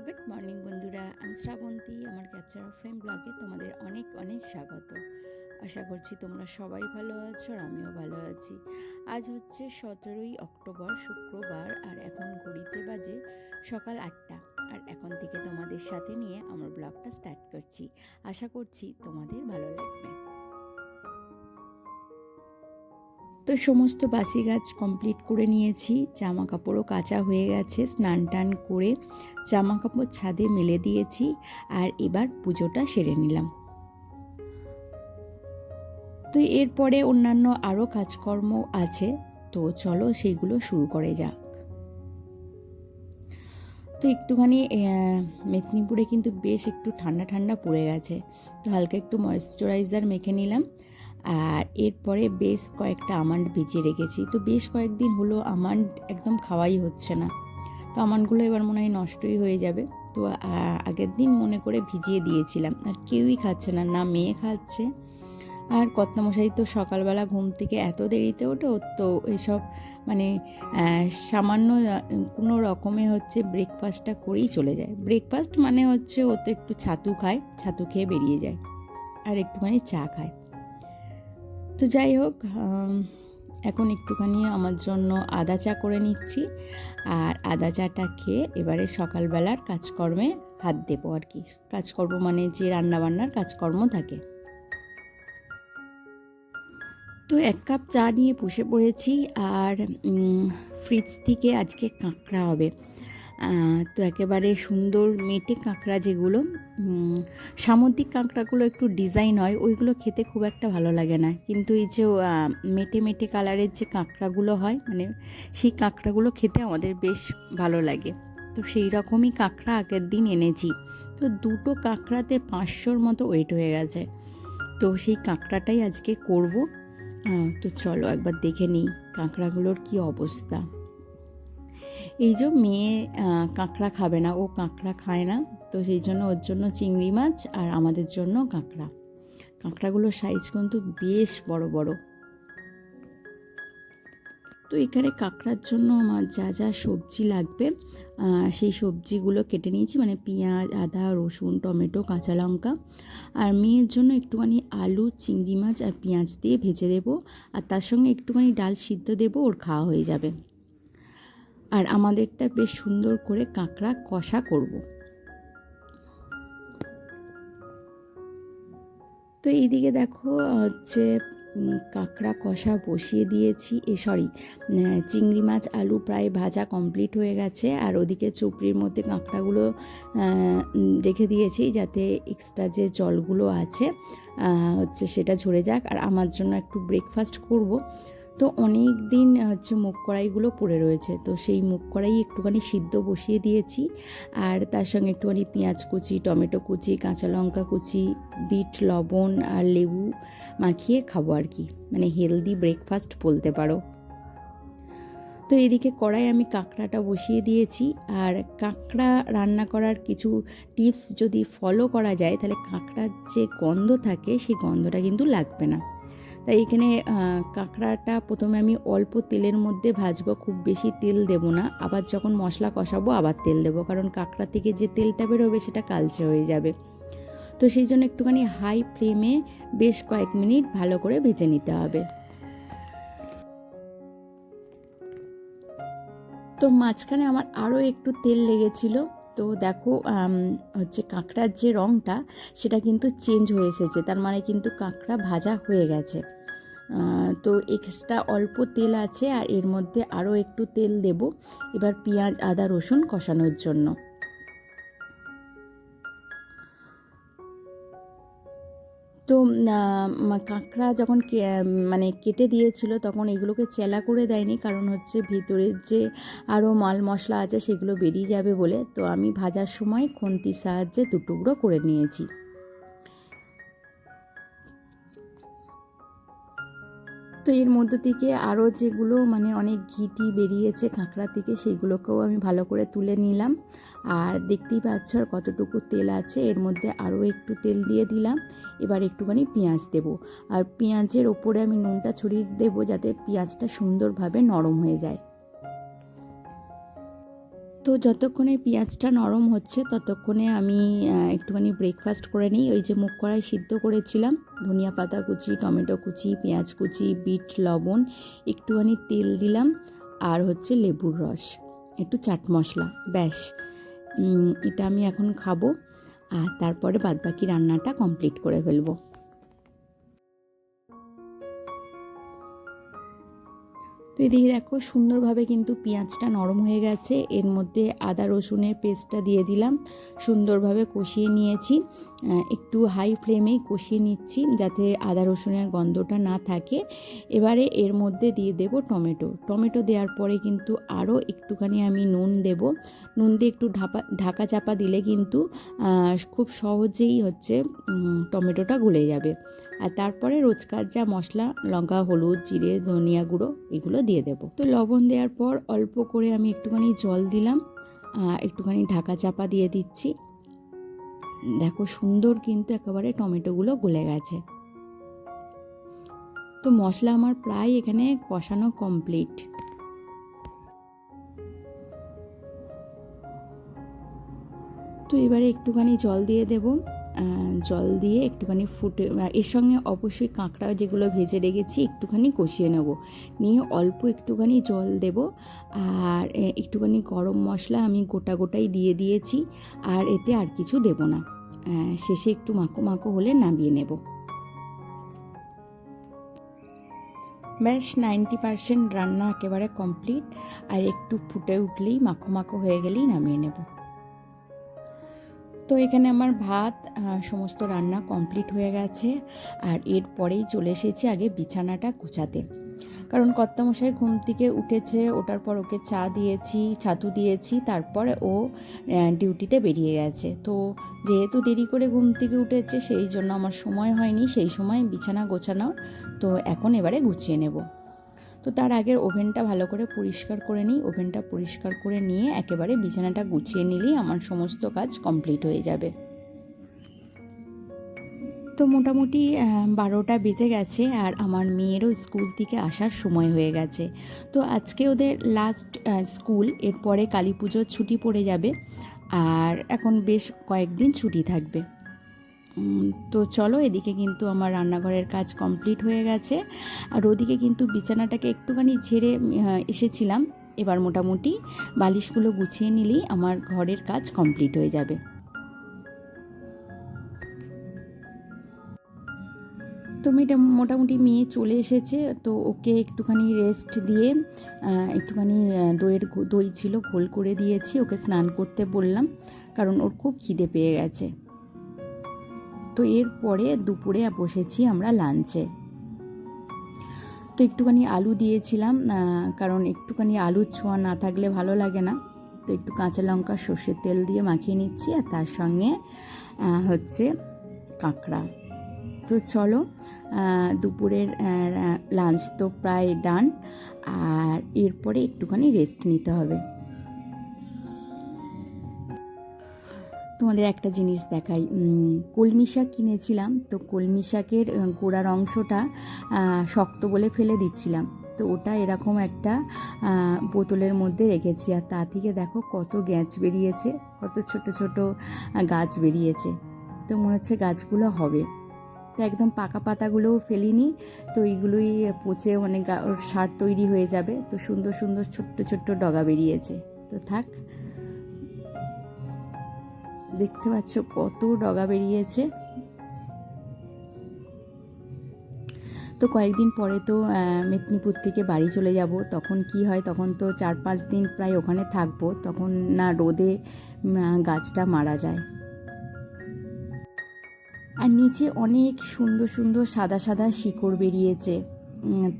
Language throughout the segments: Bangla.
গুড মর্নিং বন্ধুরা, আমি শ্রাবন্তী, আমার ক্যাপচার অফ ফ্রেম ব্লগে তোমাদের অনেক অনেক স্বাগত। আশা করছি তোমরা সবাই ভালো আছো আর আমিও ভালো আছি। আজ হচ্ছে সতেরোই অক্টোবর, শুক্রবার, আর এখন ঘড়িতে বাজে সকাল আটটা। আর এখন থেকে তোমাদের সাথে নিয়ে আমার ব্লগটা স্টার্ট করছি। আশা করছি তোমাদের ভালো লাগবে। তো সমস্ত বাসি গাছ কমপ্লিট করে নিয়েছি। জামা কাপড়ও কাঁচা হয়ে গেছে, স্নান টান করে জামা কাপড় ছাদে মেলে দিয়েছি আর এবার পুজোটা সেরে নিলাম। তো এরপরে অন্যান্য আরও কাজকর্ম আছে, তো চলো সেইগুলো শুরু করে যাক। তো একটুখানি মেদিনীপুরে কিন্তু বেশ একটু ঠান্ডা ঠান্ডা পড়ে গেছে, তো হালকা একটু ময়েশ্চারাইজার মেখে নিলাম। আর এরপরে বেশ কয়েকটা আমান্ড ভিজিয়ে রেখেছি। তো বেশ কয়েকদিন হলো আমান্ড একদম খাওয়াই হচ্ছে না। তো আমান্ডগুলো এবার মনে হয় নষ্টই হয়ে যাবে। তো আগের দিন মনে করে ভিজিয়ে দিয়েছিলাম। আর কেউই খাচ্ছে না না মেয়ে খাচ্ছে। আর কর্তামশাই তো সকালবেলা ঘুম থেকে এত দেরিতে ওঠো তো এসব মানে সামান্য কোনো রকমে হচ্ছে ব্রেকফাস্টটা করেই চলে যায়। ব্রেকফাস্ট মানে হচ্ছে ও তো একটু ছাতু খায়, ছাতু খেয়ে বেরিয়ে যায়। আর একটুখানি চা খায়। তো যাই হোক এখন একটুখানি আমার জন্য আদা চা করে নিচ্ছি। আর আদা চাটা খেয়ে এবারে সকালবেলার কাজকর্মে হাত দেবো আর কি। কাজকর্ম মানে যে রান্নাবান্নার কাজকর্ম থাকে। তো এক কাপ চা নিয়ে বসে পড়েছি আর ফ্রিজ থেকে আজকে কাঁকড়া হবে। তো একেবারে সুন্দর মেটে কাঁকড়া যেগুলো সামুদ্রিক কাঁকড়াগুলো একটু ডিজাইন হয়, ওইগুলো খেতে খুব একটা ভালো লাগে না। কিন্তু এই যে মেটে মেটে কালারের যে কাঁকড়াগুলো হয় মানে সেই কাঁকড়াগুলো খেতে আমাদের বেশ ভালো লাগে। তো সেই রকমই কাঁকড়া আগের দিন এনেছি। তো দুটো কাঁকড়াতে পাঁচশোর মতো ওয়েট হয়ে গেছে। তো সেই কাঁকড়াটাই আজকে করব। তো চলো একবার দেখে নিই কাঁকড়াগুলোর কি অবস্থা। এই যে মেয়ে কাঁকড়া খাবে না, ও কাঁকড়া খায় না, তো সেই জন্য ওর জন্য চিংড়ি মাছ আর আমাদের জন্য কাঁকড়া। কাঁকড়াগুলোর সাইজ কিন্তু বেশ বড় বড়। তো এখানে কাঁকড়ার জন্য আমার যা যা সবজি লাগবে সেই সবজিগুলো কেটে নিয়েছি মানে পেঁয়াজ, আদা, রসুন, টমেটো, কাঁচা লঙ্কা। আর মেয়ের জন্য একটুখানি আলু, চিংড়ি মাছ আর পেঁয়াজ দিয়ে ভেজে দেবো, আর তার সঙ্গে একটুখানি ডাল সিদ্ধ দেবো, ওর খাওয়া হয়ে যাবে। আর আমাদেরটা বেশ সুন্দর করে কাঁকড়া কষা করব। তো এইদিকে দেখো, হচ্ছে কাঁকড়া কষা বসিয়ে দিয়েছি। এ সরি চিংড়ি মাছ, আলু প্রায় ভাজা কমপ্লিট হয়ে গেছে। আর ওদিকে চুপড়ির মধ্যে কাঁকড়াগুলো রেখে দিয়েছি যাতে এক্সট্রা যে জলগুলো আছে হচ্ছে সেটা ঝরে যাক। আর আমার জন্য একটু ব্রেকফাস্ট করব। তো অনেক দিন হচ্ছে মুখ কড়াইগুলো পড়ে রয়েছে। তো সেই মুখ কড়াই একটুখানি সিদ্ধ বসিয়ে দিয়েছি। আর তার সঙ্গে একটুখানি পেঁয়াজ কুচি, টমেটো কুচি, কাঁচা লঙ্কা কুচি, বিট, লবণ আর লেবু মাখিয়ে খাব আর কি। মানে হেলদি ব্রেকফাস্ট বলতে পারো। তো এদিকে কড়াই আমি কাঁকড়াটা বসিয়ে দিয়েছি। আর কাঁকড়া রান্না করার কিছু টিপস যদি ফলো করা যায়, তাহলে কাঁকড়ার যে গন্ধ থাকে, সেই গন্ধটা কিন্তু লাগবে না। তাই এখানে কাঁকড়াটা প্রথমে আমি অল্প তেলের মধ্যে ভাজবো, খুব বেশি তেল দেব না। আবার যখন মশলা কষাবো, আবার তেল দেবো। কারণ কাঁকড়া থেকে যে তেলটা বেরোবে, সেটা কালচে হয়ে যাবে। তো সেই জন্য একটুখানি হাই ফ্লেমে বেশ কয়েক মিনিট ভালো করে ভেজে নিতে হবে। তো মাঝখানে আমার আরও একটু তেল লেগেছিলো। তো দেখো হচ্ছে কাঁকড়ার যে রঙটা সেটা কিন্তু চেঞ্জ হয়ে এসেছে। তার মানে কিন্তু কাঁকড়া ভাজা হয়ে গেছে। তো এক্সট্রা অল্প তেল আছে, আর এর মধ্যে আরও একটু তেল দেব। এবার পেঁয়াজ, আদা, রসুন কষানোর জন্য। তো কাঁকড়া যখন মানে কেটে দিয়েছিল তখন এগুলোকে চেলা করে দেয়নি। কারণ হচ্ছে ভিতরের যে আরও মাল মশলা আছে সেগুলো বেরিয়ে যাবে বলে। তো আমি ভাজার সময় খুন্তির সাহায্যে দুটুকরো করে নিয়েছি। তো এর মধ্য থেকে আরও যেগুলো মানে অনেক ঘিটি বেরিয়েছে কাঁকড়া থেকে সেইগুলোকেও আমি ভালো করে তুলে নিলাম। আর দেখতেই পাচ্ছ আর কতটুকু তেল আছে। এর মধ্যে আরও একটু তেল দিয়ে দিলাম। এবার একটুখানি পেঁয়াজ দেব। আর পেঁয়াজের ওপরে আমি নুনটা ছড়িয়ে দেবো যাতে পেঁয়াজটা সুন্দরভাবে নরম হয়ে যায়। তো যতক্ষণে পেঁয়াজটা নরম হচ্ছে, ততক্ষণে আমি একটুখানি ব্রেকফাস্ট করে নিই। ওই যে মুখ কড়াই সিদ্ধ করেছিলাম, ধনিয়া পাতা কুচি, টমেটো কুচি, পেঁয়াজ কুচি, বিট, লবণ, একটুখানি তেল দিলাম, আর হচ্ছে লেবুর রস, একটু চাট মশলা, ব্যাস। এটা আমি এখন খাব, আর তারপরে বাদবাকি রান্নাটা কমপ্লিট করে ফেলব। তো এদিকে দেখো, সুন্দরভাবে কিন্তু পেঁয়াজটা নরম হয়ে গেছে। এর মধ্যে আদা রসুনের পেস্টটা দিয়ে দিলাম। সুন্দরভাবে কষিয়ে নিয়েছি। একটু হাই ফ্লেমেই কষিয়ে নিচ্ছি যাতে আদা রসুনের গন্ধটা না থাকে। এবারে এর মধ্যে দিয়ে দেব টমেটো। টমেটো দেওয়ার পরে কিন্তু আরও একটুখানি আমি নুন দেব। নুন দিয়ে একটু ঢাপা, ঢাকা চাপা দিলে কিন্তু খুব সহজেই হচ্ছে টমেটোটা গলে যাবে। আর তারপরে রোজকার যা মশলা, লঙ্কা, হলুদ, জিরে, ধনিয়া গুঁড়ো এগুলো দিয়ে দেবো। তো লবণ দেওয়ার পর অল্প করে আমি একটুখানি জল দিলাম একটুখানি ঢাকা চাপা দিয়ে দিচ্ছি। দেখো সুন্দর কিন্তু একেবারে টমেটোগুলো গলে গেছে। তো মশলা আমার প্রায় এখানে কষানো কমপ্লিট। তো এবারে একটুখানি জল দিয়ে দেব। জল দিয়ে একটুখানি ফুটে এর সঙ্গে অবশ্যই কাঁকড়া যেগুলো ভেজে রেখেছি একটুখানি কষিয়ে নেব। নিয়ে অল্প একটুখানি জল দেব আর একটুখানি গরম মশলা আমি গোটা গোটাই দিয়ে দিয়েছি আর এতে আর কিছু দেব না। শেষে একটু মাখো মাখো হলে নামিয়ে নেব। ব্যাস, নাইনটি পারসেন্ট রান্না একেবারে কমপ্লিট। আর একটু ফুটে উঠলেই মাখো মাখো হয়ে গেলেই নামিয়ে নেব। তো এখানে আমার ভাত সমস্ত রান্না কমপ্লিট হয়ে গেছে। আর এরপরেই চলে এসেছি আগে বিছানাটা গুছাতে। কারণ কর্তামশাই ঘুম থেকে উঠেছে ওটার পর ওকে চা দিয়েছি, ছাতু দিয়েছি, তারপরে ও ডিউটিতে বেরিয়ে গেছে। তো যেহেতু দেরি করে ঘুম থেকে উঠেছে, সেই জন্য আমার সময় হয়নি, সেই সময় বিছানা গোছানো তো এখন এবারে গুছিয়ে নেব। তো তার আগের ওভেনটা ভালো করে পরিষ্কার করে নিই। ওভেনটা পরিষ্কার করে নিয়ে একেবারে বিছানাটা গুছিয়ে নিলেই আমার সমস্ত কাজ কমপ্লিট হয়ে যাবে। তো মোটামুটি বারোটা বেজে গেছে আর আমার মেয়েরও স্কুল থেকে আসার সময় হয়ে গেছে। তো আজকে ওদের লাস্ট স্কুল, এরপরে কালী পুজোর ছুটি পড়ে যাবে। আর এখন বেশ কয়েকদিন ছুটি থাকবে। তো চলো, এদিকে কিন্তু আমার রান্নাঘরের কাজ কমপ্লিট হয়ে গেছে। আর ওদিকে কিন্তু বিছানাটাকে একটুখানি ঝেড়ে এসেছিলাম। এবার মোটামুটি বালিশগুলো গুছিয়ে নিলেই আমার ঘরের কাজ কমপ্লিট হয়ে যাবে। তো মেয়েটা মোটামুটি মেয়ে চলে এসেছে, তো ওকে একটুখানি রেস্ট দিয়ে একটুখানি দইয়ের দই ছিল, ঘোল করে দিয়েছি। ওকে স্নান করতে বললাম, কারণ ওর খুব খিদে পেয়ে গেছে। তো এরপরে দুপুরে বসেছি আমরা লাঞ্চে তো একটুখানি আলু দিয়েছিলাম কারণ একটুখানি আলুর ছোঁয়া না থাকলে ভালো লাগে না। তো একটু কাঁচা লঙ্কা, সর্ষের তেল দিয়ে মাখিয়ে নিচ্ছি, আর তার সঙ্গে হচ্ছে কাঁকড়া। তো চলো দুপুরের লাঞ্চ তো প্রায় ডান আর এরপরে একটুখানি রেস্ট নিতে হবে। তোমাদের একটা জিনিস দেখাই। কলমি শাক কিনেছিলাম, তো কলমি শাকের গোড়ার অংশটা শক্ত বলে ফেলে দিচ্ছিলাম। তো ওটা এরকম একটা বোতলের মধ্যে রেখেছি। আর তা থেকে দেখো কত গ্যাঁচ বেরিয়েছে, কত ছোট ছোট গাছ বেরিয়েছে। তো মনে হচ্ছে গাছগুলো হবে। তো একদম পাকা পাতাগুলোও ফেলিনি, তো এইগুলোই পচে মানে সার তৈরি হয়ে যাবে। তো সুন্দর সুন্দর ছোট্ট ছোট্ট ডগা বেরিয়েছে। তো থাক দেখতে পাচ্ছ কত ডগা বেরিয়েছে। তো কয়েকদিন পরে তো মেদিনীপুর থেকে বাড়ি চলে যাব। তখন কি হয়, তখন তো চার পাঁচ দিন প্রায় ওখানে থাকব। তখন না রোদে গাছটা মারা যায়। আর নিচে অনেক সুন্দর সুন্দর সাদা সাদা শিকড় বেরিয়েছে।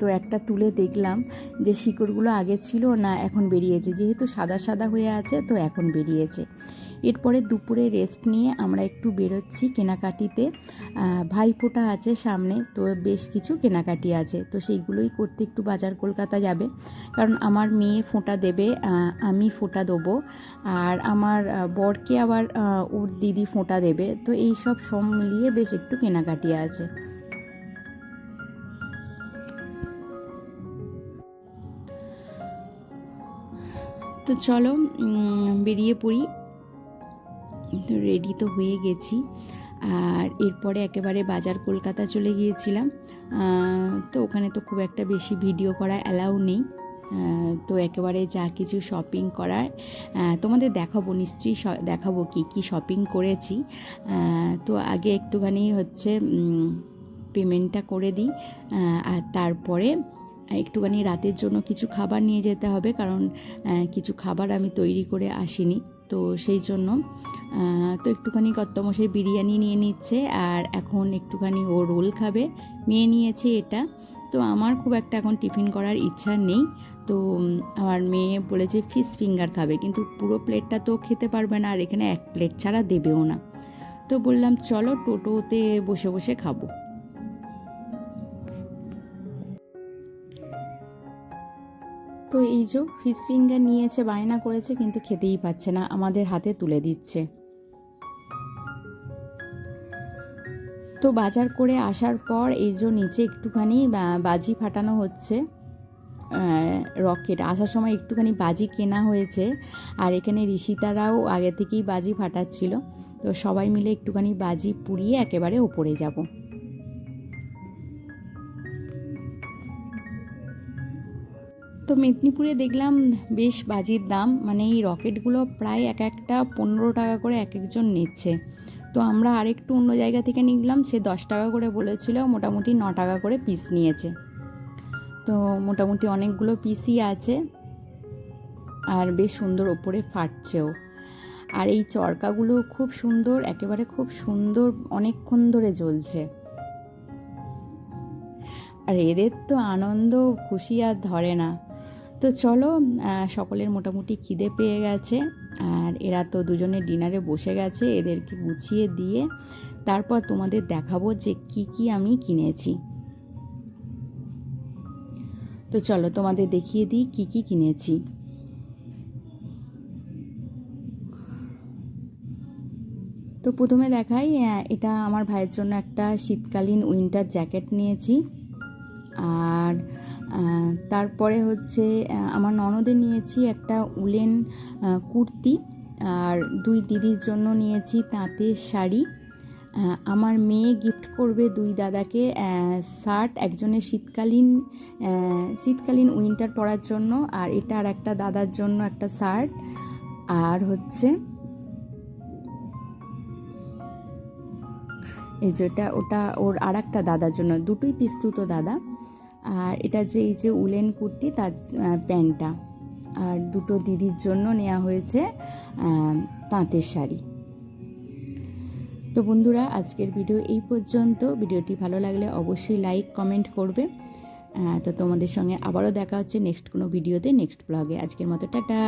তো একটা তুলে দেখলাম যে শিকড়গুলো আগে ছিল না, এখন বেরিয়েছে। যেহেতু সাদা সাদা হয়ে আছে, তো এখন বেরিয়েছে। এরপরে দুপুরে রেস্ট নিয়ে আমরা একটু বেরোচ্ছি কেনাকাটিতে। ভাইফোঁটা আছে সামনে, তো বেশ কিছু কেনাকাটি আছে। তো সেইগুলোই করতে একটু বাজার কলকাতা যাবে। কারণ আমার মেয়ে ফোঁটা দেবে আমি ফোঁটা দেবো। আর আমার বরকে আবার ওর দিদি ফোঁটা দেবে। তো এই সব সব মিলিয়ে বেশ একটু কেনাকাটি আছে। তো চলো বেরিয়ে পড়ি। রেডি তো হয়ে গেছি। আর এরপরে একেবারে বাজার কলকাতা চলে গিয়েছিলাম। তো ওখানে তো খুব একটা বেশি ভিডিও করা অ্যালাউ নেই। তো একেবারে যা কিছু শপিং করার তোমাদের দেখাবো, নিশ্চয়ই দেখাবো কি কি শপিং করেছি। তো আগে একটুখানি হচ্ছে পেমেন্টটা করে দিই। আর তারপরে একটুখানি রাতের জন্য কিছু খাবার নিয়ে যেতে হবে। কারণ কিছু খাবার আমি তৈরি করে আসিনি। তো সেই জন্য তো একটুখানি কত্তমশাই বিরিয়ানি নিয়ে নিচ্ছে আর এখন একটুখানি ও রোল খাবে। মেয়ে নিয়েছে এটা। তো আমার খুব একটা এখন টিফিন করার ইচ্ছা নেই। তো আমার মেয়ে বলেছে ফিশ ফিঙ্গার খাবে, কিন্তু পুরো প্লেটটা তো খেতে পারবে না আর এখানে এক প্লেট ছাড়া দেবেও না। তো বললাম, চলো টোটোতে বসে বসে খাব। তো এই যে ফিশ ফিঙ্গার নিয়েছে, বায়না করেছে, কিন্তু খেতেই পাচ্ছে না। আমাদের হাতে তুলে দিচ্ছে। তো বাজার করে আসার পর এই যে নিচে একটুখানি বাজি ফাটানো হচ্ছে রকেট। আসার সময় একটুখানি বাজি কেনা হয়েছে। আর এখানে ঋষিতারাও আগে থেকেই বাজি ফাটাচ্ছিল। তো সবাই মিলে একটুখানি বাজি পুড়িয়ে একেবারে ওপরে যাব। তো মেদিনীপুরে দেখলাম বেশ বাজির দাম। মানে এই রকেটগুলো প্রায় এক একটা পনেরো টাকা করে এক একজন নিচ্ছে। তো আমরা আরেকটু অন্য জায়গা থেকে নিলাম, সে দশ টাকা করে বলেছিল, মোটামুটি ন টাকা করে পিস নিয়েছে। তো মোটামুটি অনেকগুলো পিসই আছে আর বেশ সুন্দর ওপরে ফাটছেও। আর এই চরকাগুলো খুব সুন্দর, একেবারে খুব সুন্দর, অনেকক্ষণ ধরে জ্বলছে। আর এদের তো আনন্দ, খুশি আর ধরে না। তো চলো সকলের মোটামুটি খিদে পেয়ে গেছে, আর এরা তো দুজনে ডিনারে বসে গেছে, এদেরকে গুছিয়ে দিয়ে তারপর তোমাদের দেখাবো যে কি কি আমি কিনেছি। তো চলো, তোমাদের দেখিয়ে দিই কি কি কিনেছি। তো প্রথমে দেখাই এটা আমার ভাইয়ের জন্য একটা শীতকালীন উইন্টার জ্যাকেট নিয়েছি। আর তারপরে হচ্ছে আমার ননদের নিয়েছি একটা উলেন কুর্তি আর দুই দিদির জন্য নিয়েছি তাঁতের শাড়ি। আমার মেয়ে গিফট করবে দুই দাদাকে শার্ট একজনের শীতকালীন শীতকালীন উইন্টার পরার জন্য আর এটা আর একটা দাদার জন্য একটা শার্ট। আর হচ্ছে, এই যে এটা, ওটা ওর আর একটা দাদার জন্য, দুটোই পিস্তুত দাদা। আর এটা যে এই যে উলেন কুর্তি, তার প্যান্টটা। আর দুটো দিদির জন্য নেওয়া হয়েছে তাঁতের শাড়ি। তো বন্ধুরা, আজকের ভিডিও এই পর্যন্ত। ভিডিওটি ভালো লাগলে অবশ্যই লাইক, কমেন্ট করবে। তো তোমাদের সঙ্গে আবারও দেখা হচ্ছে নেক্সট কোনো ভিডিওতে, নেক্সট ব্লগে। আজকের মতো, টাটা!